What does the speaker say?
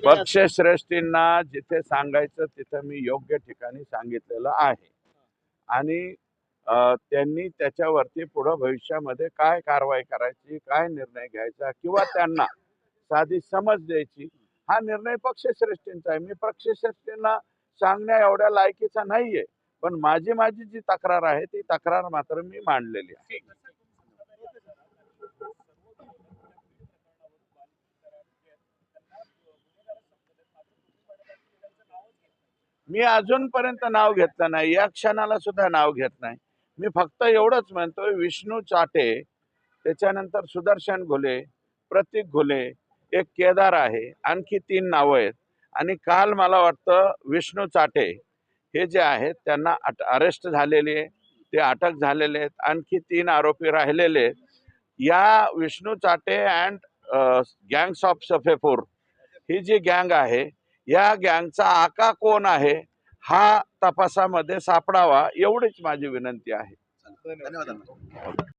पक्षश्रेष्ठींना जिथे सांगायचं तिथं मी योग्य ठिकाणी सांगितलेलं आहे. आणि त्यांनी त्याच्यावरती पुढं भविष्यामध्ये काय कारवाई करायची काय निर्णय घ्यायचा किंवा त्यांना साधी समज द्यायची हा निर्णय पक्षश्रेष्ठींचा आहे. मी पक्षश्रेष्ठींना सांगण्या एवढ्या लायकीचा नाहीये पण माझी माझी जी तक्रार आहे ती तक्रार मात्र मी मांडलेली आहे. मी अजूनपर्यंत नाव घेतलं नाही. या क्षणाला सुद्धा नाव घेत नाही. मी फक्त एवढंच म्हणतोय विष्णू चाटे त्याच्यानंतर सुदर्शन घुले प्रतीक घुले एक केदार आहे आणखी तीन नावं आहेत. आणि काल मला वाटतं विष्णू चाटे हे जे आहेत त्यांना अट अरेस्ट झालेले आहे. ते अटक झालेले आहेत. आणखी तीन आरोपी राहिलेले आहेत. या Vishnu Chate and gangs of Safepur ही जी गँग आहे या गँगचा आका कोण आहे हा तपासामध्ये सापडावा एवढीच माझी विनंती आहे. धन्यवाद.